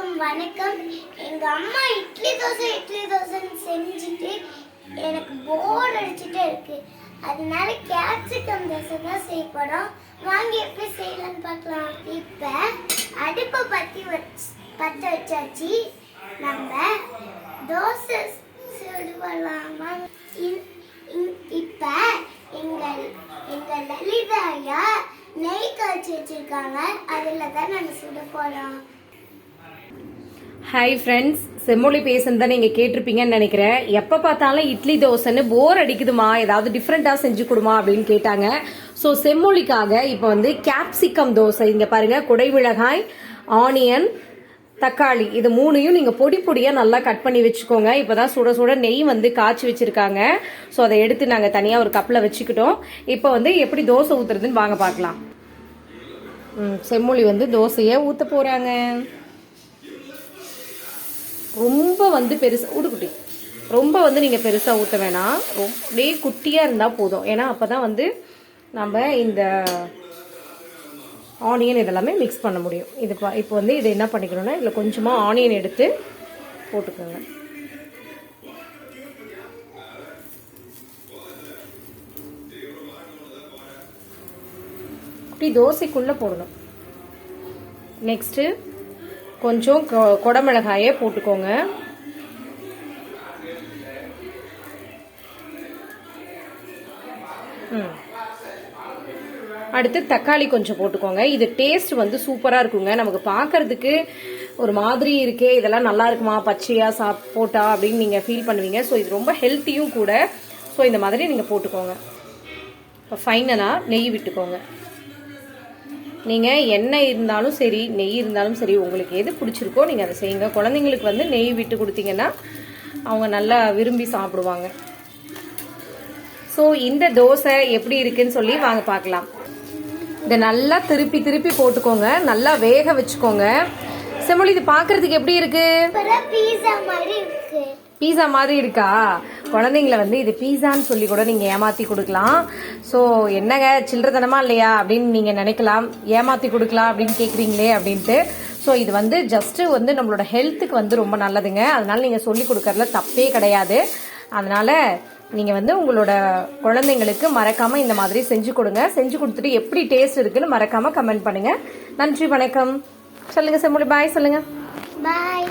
எல்லாருக்கும் வணக்கம். எங்க அம்மா இட்லி தோசை இட்லி தோசைன்னு செஞ்சுட்டு எனக்கு போர் அடிச்சுட்டே இருக்கு. அதனால கேப்சிகம் தோசை தான் செய்ய வாங்கி எப்படி செய்யலாம்னு பார்க்கலாம். இப்ப அடுப்பை பத்தி வச்சு பற்ற வச்சாச்சு. நம்ம தோசை சுடுவலாமா. இ- இ- இப்ப எங்கள் எங்க லலிதாயா நெய் காய்ச்சி வச்சிருக்காங்க. அதில் தான் நாங்கள் சுட போகிறோம் ஹாய் ஃப்ரெண்ட்ஸ் செம்மொழி பேசுன்னு தான் நீங்கள் கேட்டிருப்பீங்கன்னு நினைக்கிறேன். எப்போ பார்த்தாலும் இட்லி தோசைன்னு போர் அடிக்குதுமா? ஏதாவது டிஃப்ரெண்ட்டாக செஞ்சு கொடுமா அப்படின்னு கேட்டாங்க. ஸோ செம்மொழிக்காக இப்போ வந்து கேப்சிகம் தோசை. இங்கே பாருங்கள் குடைமிளகாய் ஆனியன் தக்காளி. இது மூணையும் நீங்கள் பொடி பொடியாக நல்லா கட் பண்ணி வச்சுக்கோங்க. இப்போ தான் சுட சுட நெய் வந்து காய்ச்சி வச்சுருக்காங்க. ஸோ அதை எடுத்து நாங்கள் தனியாக ஒரு கப்பில் வச்சுக்கிட்டோம். இப்போ வந்து எப்படி தோசை ஊற்றுறதுன்னு வாங்க பார்க்கலாம். ம், செம்மொழி வந்து தோசையை ஊற்ற போகிறாங்க ரொம்ப வந்து பெருசாக உடுக்குட்டி ரொம்ப வந்து நீங்கள் பெருசாக ஊற்ற வேணாம் ரொம்ப குட்டியாக இருந்தால் போதும். ஏன்னா அப்போ தான் வந்து நம்ம இந்த ஆனியன் இதெல்லாமே மிக்ஸ் பண்ண முடியும். இது இப்போ வந்து இதை என்ன பண்ணிக்கணும்னா இதில் கொஞ்சமாக ஆனியன் எடுத்து போட்டுக்கோங்க. குட்டி தோசைக்குள்ளே போடணும். நெக்ஸ்ட்டு கொஞ்சம் கொ- போட்டுக்கோங்க. ம். அடுத்து தக்காளி கொஞ்சம் போட்டுக்கோங்க. இது டேஸ்ட் வந்து சூப்பராக இருக்குங்க. நமக்கு பார்க்கறதுக்கு ஒரு மாதிரி இருக்கே. இதெல்லாம் நல்லா இருக்குமா? பச்சையாக சாப் போட்டா அப்படின்னு நீங்கள் ஃபீல் பண்ணுவீங்க. ஸோ இது ரொம்ப ஹெல்த்தியும் கூட. ஸோ இந்த மாதிரி நீங்கள் போட்டுக்கோங்க. இப்போ ஃபைனலாக நெய் விட்டுக்கோங்க. நீங்கள் எண்ணெய் இருந்தாலும் சரி நெய் இருந்தாலும் சரி உங்களுக்கு எது பிடிச்சிருக்கோ நீங்கள் அதை செய்யுங்க. குழந்தைங்களுக்கு வந்து நெய் விட்டு கொடுத்தீங்கன்னா அவங்க நல்லா விரும்பி சாப்பிடுவாங்க. ஸோ இந்த தோசை எப்படி இருக்குன்னு சொல்லி வாங்க பார்க்கலாம். இதை நல்லா திருப்பி திருப்பி போட்டுக்கோங்க. நல்லா வேக வச்சுக்கோங்க. செம்மொழி இது பார்க்கறதுக்கு எப்படி இருக்கு. பீஸா மாதிரி இருக்கா? குழந்தைங்கள வந்து இது பீஸான்னு சொல்லி கூட நீங்க ஏமாத்தி கொடுக்கலாம். ஸோ என்னங்க சில்லறதனமா இல்லையா அப்படின்னு நீங்க நினைக்கலாம். ஏமாத்தி கொடுக்கலாம் அப்படின்னு கேக்குறீங்களே அப்படின்ட்டு. ஸோ இது வந்து ஜஸ்ட் வந்து நம்மளோட ஹெல்த்துக்கு வந்து ரொம்ப நல்லதுங்க. அதனால நீங்க சொல்லி கொடுக்கறதுல தப்பே கிடையாது. அதனால நீங்க வந்து உங்களோட குழந்தைங்களுக்கு மறக்காம இந்த மாதிரி செஞ்சு கொடுங்க. செஞ்சு கொடுத்துட்டு எப்படி டேஸ்ட் இருக்குன்னு மறக்காம கமெண்ட் பண்ணுங்க. நன்றி வணக்கம். சொல்லுங்க செம்மொழி. பாய் சொல்லுங்க. பாய்